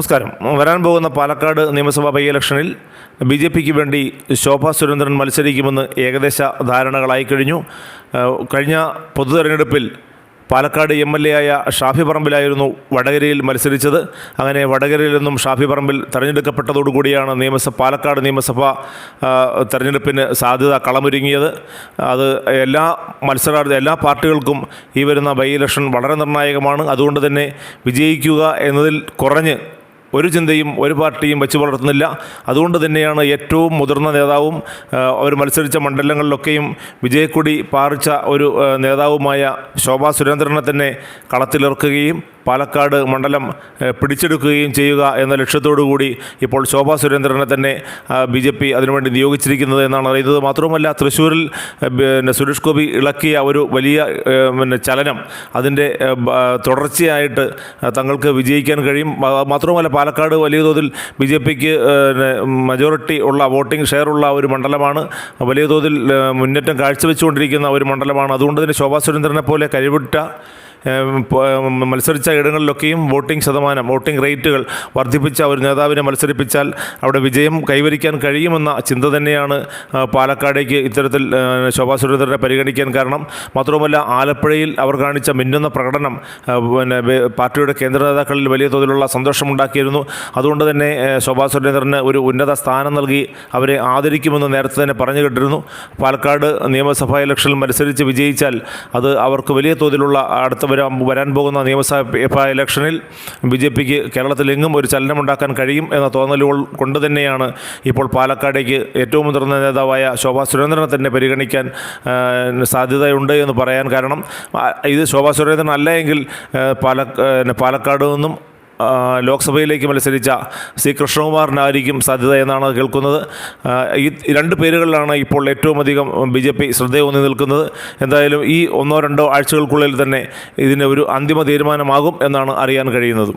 നമസ്കാരം. വരാൻ പോകുന്ന പാലക്കാട് നിയമസഭാ ബൈ ഇലക്ഷനിൽ ബി ജെ പിക്ക് വേണ്ടി ശോഭാ സുരേന്ദ്രൻ മത്സരിക്കുമെന്ന് ഏകദേശ ധാരണകളായി കഴിഞ്ഞു. കഴിഞ്ഞ പൊതു തെരഞ്ഞെടുപ്പിൽ പാലക്കാട് എം എൽ എ ആയ ഷാഫി പറമ്പിലായിരുന്നു വടകരയിൽ മത്സരിച്ചത്. അങ്ങനെ വടകരയിൽ നിന്നും ഷാഫി പറമ്പിൽ തെരഞ്ഞെടുക്കപ്പെട്ടതോടുകൂടിയാണ് നിയമസഭ പാലക്കാട് നിയമസഭ തെരഞ്ഞെടുപ്പിന് സാധ്യത കളമൊരുങ്ങിയത്. അത് എല്ലാ മത്സരാർത്ഥി എല്ലാ പാർട്ടികൾക്കും ഈ വരുന്ന ബൈ ഇലക്ഷൻ വളരെ നിർണായകമാണ്. അതുകൊണ്ട് തന്നെ വിജയിക്കുക എന്നതിൽ കുറഞ്ഞ് ഒരു ചിന്തയും ഒരു പാർട്ടിയും വെച്ച് പുലർത്തുന്നില്ല അതുകൊണ്ട് തന്നെയാണ് ഏറ്റവും മുതിർന്ന നേതാവും അവർ മത്സരിച്ച മണ്ഡലങ്ങളിലൊക്കെയും വിജയക്കൊടി പാറിച്ച ഒരു നേതാവുമായ ശോഭാ സുരേന്ദ്രനെ തന്നെ കളത്തിലിറക്കുകയും പാലക്കാട് മണ്ഡലം പിടിച്ചെടുക്കുകയും ചെയ്യുക എന്ന ലക്ഷ്യത്തോടു കൂടി ഇപ്പോൾ ശോഭാ സുരേന്ദ്രനെ തന്നെ ബി ജെ പി അതിനുവേണ്ടി നിയോഗിച്ചിരിക്കുന്നത് എന്നാണ് അറിയുന്നത്. മാത്രവുമല്ല തൃശ്ശൂരിൽ പിന്നെ സുരേഷ് ഗോപി ഇളക്കിയ ഒരു വലിയ പിന്നെ ചലനം അതിന്റെ തുടർച്ചയായിട്ട് തങ്ങൾക്ക് വിജയിക്കാൻ കഴിയും. മാത്രവുമല്ല പാലക്കാട് വലിയ തോതിൽ ബി ജെ പിക്ക് മജോറിറ്റി ഉള്ള വോട്ടിംഗ് ഷെയർ ഉള്ള ഒരു മണ്ഡലമാണ്. വലിയ തോതിൽ മുന്നേറ്റം കാഴ്ചവെച്ചുകൊണ്ടിരിക്കുന്ന ഒരു മണ്ഡലമാണ്. അതുകൊണ്ട് തന്നെ ശോഭാ സുരേന്ദ്രനെ പോലെ കഴിവിട്ട മത്സരിച്ച ഇടങ്ങളിലൊക്കെയും വോട്ടിംഗ് ശതമാനം വോട്ടിംഗ് റേറ്റുകൾ വർദ്ധിപ്പിച്ച ഒരു നേതാവിനെ മത്സരിപ്പിച്ചാൽ അവിടെ വിജയം കൈവരിക്കാൻ കഴിയുമെന്ന ചിന്ത തന്നെയാണ് പാലക്കാടേക്ക് ഇത്തരത്തിൽ ശോഭാ സുരേന്ദ്രനെ പരിഗണിക്കാൻ കാരണം. മാത്രവുമല്ല ആലപ്പുഴയിൽ അവർ കാണിച്ച മിന്നുന്ന പ്രകടനം പിന്നെ പാർട്ടിയുടെ കേന്ദ്ര നേതാക്കളിൽ വലിയ തോതിലുള്ള സന്തോഷമുണ്ടാക്കിയിരുന്നു. അതുകൊണ്ട് തന്നെ ശോഭാ സുരേന്ദ്രന് ഒരു ഉന്നത സ്ഥാനം നൽകി അവരെ ആദരിക്കുമെന്ന് നേരത്തെ തന്നെ പറഞ്ഞു കേട്ടിരുന്നു. പാലക്കാട് നിയമസഭാ ഇലക്ഷനിൽ മത്സരിച്ച് വിജയിച്ചാൽ അത് അവർക്ക് വലിയ തോതിലുള്ള അടുത്ത വരാൻ വരാൻ പോകുന്ന നിയമസഭാ ഇലക്ഷനിൽ ബി ജെ പിക്ക് കേരളത്തിലെങ്ങും ഒരു ചലനമുണ്ടാക്കാൻ കഴിയും എന്ന തോന്നലുകൾ കൊണ്ട് തന്നെയാണ് ഇപ്പോൾ പാലക്കാടേക്ക് ഏറ്റവും മുതിർന്ന നേതാവായ ശോഭാ സുരേന്ദ്രനെ തന്നെ പരിഗണിക്കാൻ സാധ്യതയുണ്ട് എന്ന് പറയാൻ കാരണം. ഇത് ശോഭാ സുരേന്ദ്രൻ അല്ല എങ്കിൽ പാലക്കാട് നിന്നും ലോക്സഭയിലേക്ക് മത്സരിച്ച സി കൃഷ്ണകുമാറിനായിരിക്കും സാധ്യത എന്നാണ് കേൾക്കുന്നത്. ഈ രണ്ട് പേരുകളിലാണ് ഇപ്പോൾ ഏറ്റവും അധികം ബി ജെ പി ശ്രദ്ധയൂന്നി നിൽക്കുന്നത്. എന്തായാലും ഈ ഒന്നോ രണ്ടോ ആഴ്ചകൾക്കുള്ളിൽ തന്നെ ഇതിന് ഒരു അന്തിമ തീരുമാനമാകും എന്നാണ് അറിയാൻ കഴിയുന്നത്.